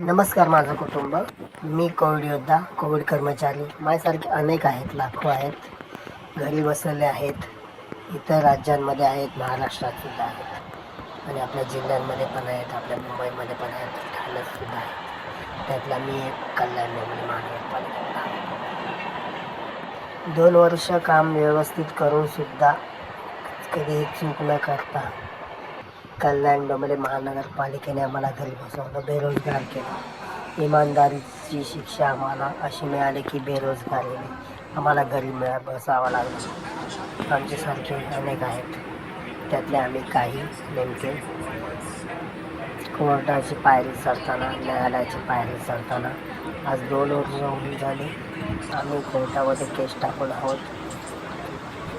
नमस्कार माझं कुटुंब. मी कोविड योद्धा कोविड कर्मचारी. माझ्यासारखे अनेक आहेत लाखो आहेत. घरी बसलेले आहेत. इतर राज्यांमध्ये आहेत महाराष्ट्रात सुद्धा आहेत. आणि आपल्या जिल्ह्यांमध्ये पण आहेत आपल्या मुंबईमध्ये पण आहेत ठाण्यात सुद्धा आहेत. त्यातला मी एक कल्याण डोंबिवली महानगरपालिका दोन वर्ष काम व्यवस्थित करून सुद्धा कधीही चूक न करता कल्याण डोंबिवली महानगरपालिकेने आम्हाला घरी बसवलं बेरोजगार केलं. इमानदारीची शिक्षा आम्हाला अशी मिळाली की बेरोजगारीने आम्हाला घरी मिळा बसावं लागलं. आमच्यासारखे अनेक आहेत. त्यातले आम्ही काही नेमके कोर्टाची पायरी सरताना न्यायालयाची पायरी सरताना आज दोन वर्ष होऊन झाली. आम्ही कोर्टामध्ये केस टाकून आहोत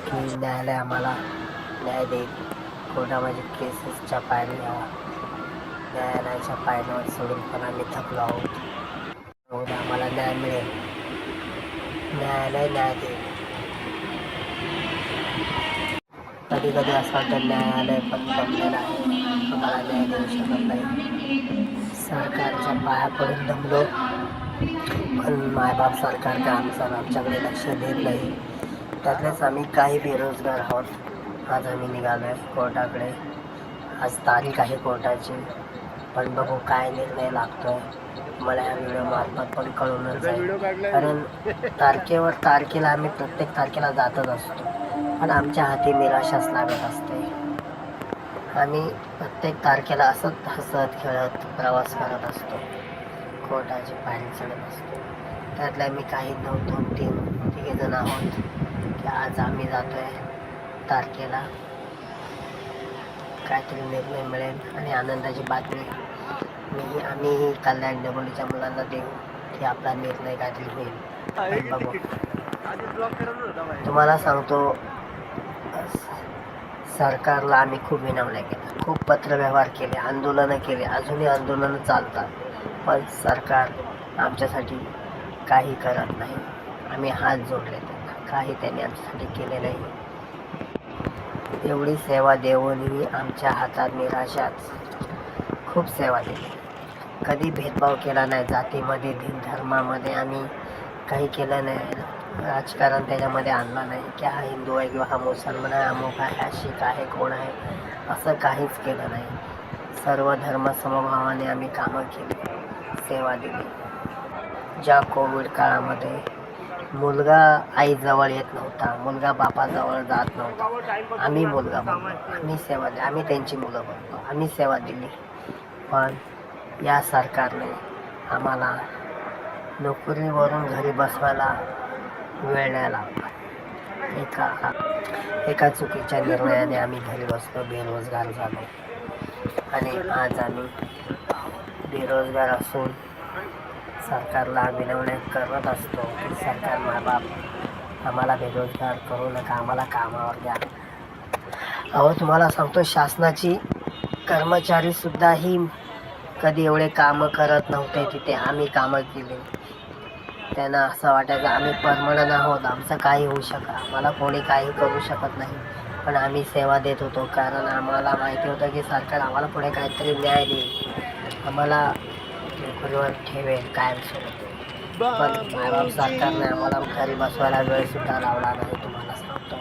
की न्यायालय आम्हाला न्याय देईल. कोर्टामध्ये केसेसच्या पायऱ्या न्यायालयाच्या पायऱ्यावर सोडून पण आम्ही थकलो आहोत उद्या आम्हाला न्याय मिळेल. न्यायालय न्याय देईल. कधी कधी असं वाटतं न्यायालय पण दमलेलं आहे. आम्हाला न्याय देऊ शकत नाही. सरकारच्या पाया पडून दमलो. पण मायबाप सरकार काय आमचं आमच्याकडे लक्ष देत नाही. त्यातलेच आम्ही काही बेरोजगार आहोत. आज आम्ही निघालो आहे कोर्टाकडे. आज तारीख आहे कोर्टाची पण बघू काय निर्णय लागतोय. मला ह्या व्हिडिओ मार्फत पण कळूनच कारण तारखेवर तारखेला आम्ही प्रत्येक तारखेला जातच असतो. पण आमच्या हाती निराशाच लागत असते. आम्ही प्रत्येक तारखेला असंच हसत खेळत प्रवास करत असतो. कोर्टाची पायरी चढत असतो. त्यातल्या मी काही नऊ दोन तीन तिघे जण आहोत. की आज आम्ही जातो आहे तारखेला काहीतरी निर्णय मिळेल आणि आनंदाची बातमी मी आम्ही कल्याण डबलीच्या मुलांना देऊ. की आपला निर्णय काहीतरी होईल. बघू. तुम्हाला सांगतो सरकारला आम्ही खूप विनवण्या केल्या खूप पत्रव्यवहार केले आंदोलनं केले. अजूनही आंदोलनं चालतात. पण सरकार आमच्यासाठी काही करत नाही. आम्ही हात जोडले. त्यांना काही त्यांनी आमच्यासाठी केले नाही. एवढी सेवा देऊनही आमच्या हातात निराशाच खूप सेवा दिली. कधी भेदभाव केला नाही जातीमध्ये दिन धर्मामध्ये आम्ही काही केलं नाही. राजकारण त्याच्यामध्ये आणलं नाही. की हा हिंदू आहे किंवा हा मुसलमान आहे अमुक आहे हा शीख आहे कोण आहे असं काहीच केलं नाही. सर्व धर्म समभावाने आम्ही कामं केली सेवा दिली. ज्या कोविड काळामध्ये मुलगा आईजवळ येत नव्हता मुलगा बापाजवळ जात नव्हता. आम्ही मुलगा बनलो आम्ही सेवा दिली. आम्ही त्यांची मुलं बनलो आम्ही सेवा दिली. पण या सरकारने आम्हाला नोकरीवरून घरी बसवायला वेळ नाही लागला एका एका चुकीच्या निर्णयाने आम्ही घरी बसलो बेरोजगार झालो. आणि आज आम्ही बेरोजगार असून सरकारला विनवण्या करत असतो की सरकार मायबाप आम्हाला बेरोजगार करू नका आम्हाला कामावर द्या. अहो तुम्हाला सांगतो शासनाची कर्मचारीसुद्धाही कधी एवढे कामं करत नव्हते तिथे आम्ही कामं केली. त्यांना असं वाटायचं आम्ही परमनंट आहोत आमचं काही होऊ शका आम्हाला कोणी काही करू शकत नाही. पण आम्ही सेवा देत होतो कारण आम्हाला माहिती होतं की सरकार आम्हाला पुढे काहीतरी न्याय देईल. आम्हाला नोकरीवर ठेवेल कायमस्वरूपी. पण मायबाप सरकारने आम्हाला घरी बसवायला वेळसुद्धा लावला नाही तुम्हाला सांगतो.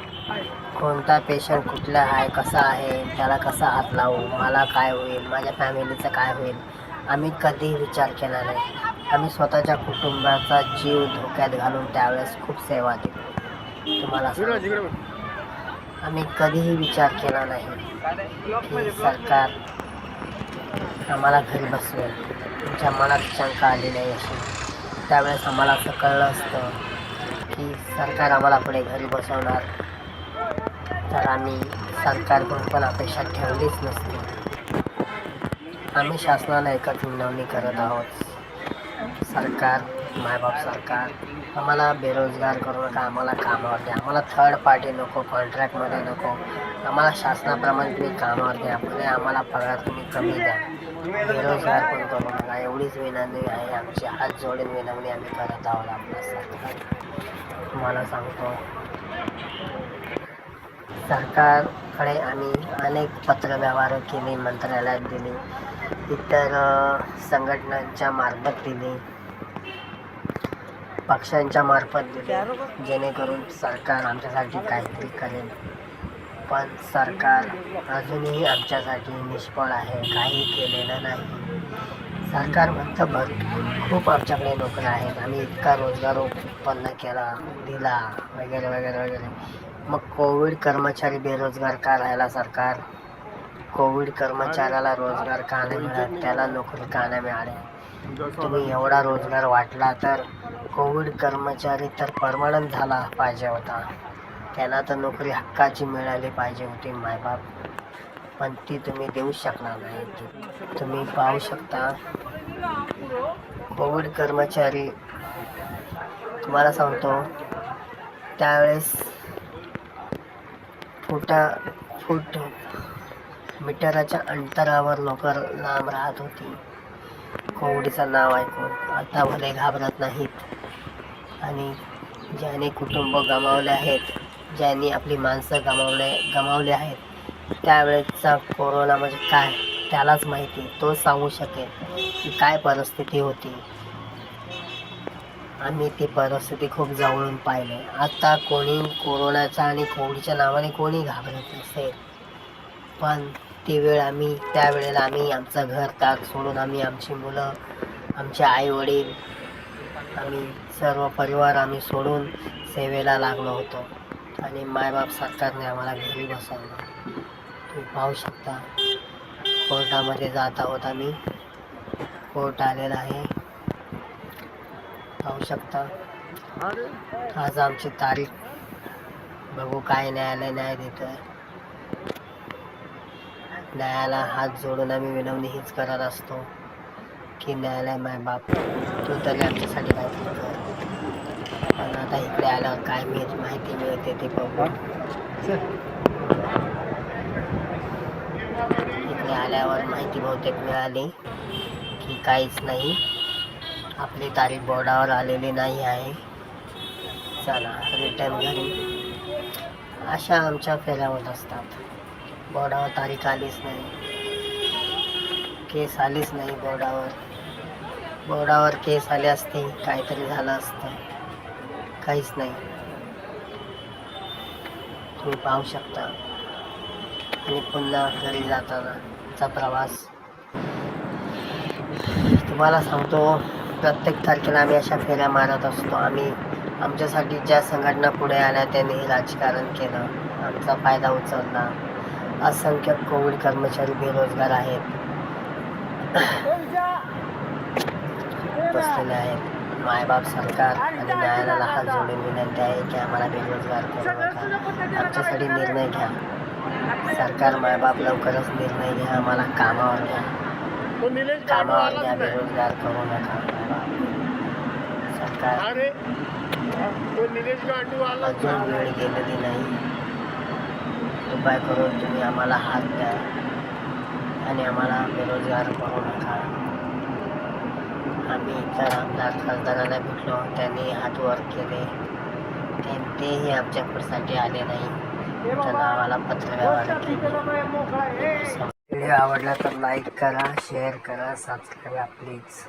कोणता पेशंट कुठला आहे कसा आहे त्याला कसा हात लावू मला काय होईल माझ्या फॅमिलीचं काय होईल आम्ही कधीही विचार केला नाही. आम्ही स्वतःच्या कुटुंबाचा जीव धोक्यात घालून त्यावेळेस खूप सेवा दिली. तुम्हाला. आम्ही कधीही विचार केला नाही की सरकार आम्हाला घरी बसवेल. तुमच्या मनात शंका आली नाही अशी. त्यावेळेस आम्हाला असं कळलं असतं की सरकार आम्हाला पुढे घरी बसवणार. तर आम्ही सरकारकडून पण अपेक्षा ठेवलीच नसती. आम्ही शासनाला एकच विनवणी करत आहोत. सरकार मायबाप सरकार आम्हाला बेरोजगार करू नका आम्हाला कामावर द्या? आम्हाला थर्ड पार्टी नको कॉन्ट्रॅक्टमध्ये नको. आम्हाला शासनाप्रमाणे तुम्ही कामावर द्या पुढे आम्हाला पगार तुम्ही कमी द्या. बेरोजगार पण करू नका एवढीच विनंती आहे आमची हात जोडून विनवणी आम्ही करत आहोत आपल्या सरकार. तुम्हाला सांगतो. सरकारकडे आम्ही अनेक पत्रव्यवहार केली मंत्रालयात दिली इतर संघटनांच्या मार्फत दिली पक्षांच्या मार्फत दिली जेणेकरून सरकार आमच्यासाठी काहीतरी करेल. पण सरकार अजूनही आमच्यासाठी निष्फळ आहे. काही केलेलं नाही. सरकार म्हणतं भर खूप आमच्याकडे नोकऱ्या आहेत. आम्ही इतका रोजगार उत्पन्न केला दिला वगैरे वगैरे वगैरे. मग कोविड कर्मचारी बेरोजगार का राहिला सरकार? कोविड कर्मचाऱ्याला रोजगार का नाही मिळत? त्याला नोकरी का नाही मिळाली? तुम्ही एवढा रोजगार वाटला तर कोविड कर्मचारी तर परमनंट झाला पाहिजे होता. त्यांना तर नोकरी हक्काची मिळाली पाहिजे होती मायबाप. पण ती तुम्ही देऊ शकणार नाही. तुम्ही पाहू शकता कोविड कर्मचारी तुम्हाला सांगतो त्यावेळेस फुटा फूट मीटराच्या अंतरावर लोक लांब राहत होती. कोविडचं नाव ऐकून आता भले घाबरत नाहीत. आणि ज्याने कुटुंब गमावले आहेत ज्यांनी आपली माणसं गमावले गमावली आहेत त्यावेळेचा कोरोना म्हणजे काय त्यालाच माहिती तो सांगू शकेल की काय परिस्थिती होती. आम्ही ती परिस्थिती खूप जवळून पाहिले. आता कोणी कोरोनाच्या आणि कोविडच्या नावाने कोणी घाबरत नसेल. पण ती वेळ आम्ही त्यावेळेला आम्ही आमचं घर ताक सोडून आम्ही आमची मुलं आमचे आई वडील आम्ही सर्व परिवार आम्ही सोडून सेवेला लागलो होतो. आणि मायबाप सरकारने आम्हाला घरी बसवलं तुम्ही पाहू शकता कोर्टामध्ये जात आहोत आम्ही. कोर्ट आलेला आहे. पाहू शकता. आज आमची तारीख. बघू काय न्यायालय न्याय देतो आहे न्यायाला हात जोडून आम्ही विनवणी हीच करत असतो की न्यायालय माय बाप तू तरी आमच्यासाठी काय करतो पण आता इकडे आल्यावर काय मिळ माहिती मिळते ते बघू. इकडे आल्यावर माहिती बहुतेक मिळाली की काहीच नाही. आपली तारीख बोर्डावर आलेली नाही आहे. चला रिटर्न घरी. अशा आमच्या फेऱ्या होत असतात. बोर्डावर तारीख आलीच नाही. केस आलीच नाही बोर्डावर. बोर्डावर केस आली असती काहीतरी झालं असतं. काहीच नाही. तुम्ही पाहू शकता. आणि पुन्हा घरी जातानाचा प्रवास. तुम्हाला सांगतो प्रत्येक तारखेला आम्ही अशा फेऱ्या मारत असतो. आम्ही आमच्यासाठी ज्या संघटना पुढे आल्या त्यांनी राजकारण केलं. आमचा फायदा उचलला. असंख्य कोविड कर्मचारी बेरोजगार आहेत. बसलेले आहेत. मायबाप सरकार आणि न्यायालयाला हात जोडून विनंती आहे की आम्हाला बेरोजगार करू नका आमच्यासाठी निर्णय घ्या. सरकार मायबाप लवकरच निर्णय घ्या. आम्हाला कामावर घ्या. कामावर घ्या. बेरोजगार करू नका. सरकार अजून नाही. वेळ गेलेली नाही. उपाय करून तुम्ही आम्हाला हात द्या. आणि आम्हाला बेरोजगार करू नका. मी इतर आमदार खासदारांना भेटलो. त्यांनी हात वर केले. ते- तेही आमच्याकडसाठी आले नाही. त्यांना आम्हाला पत्र व्यवहार केले. व्हिडिओ आवडला तर लाईक करा शेअर करा सबस्क्राईब प्लीज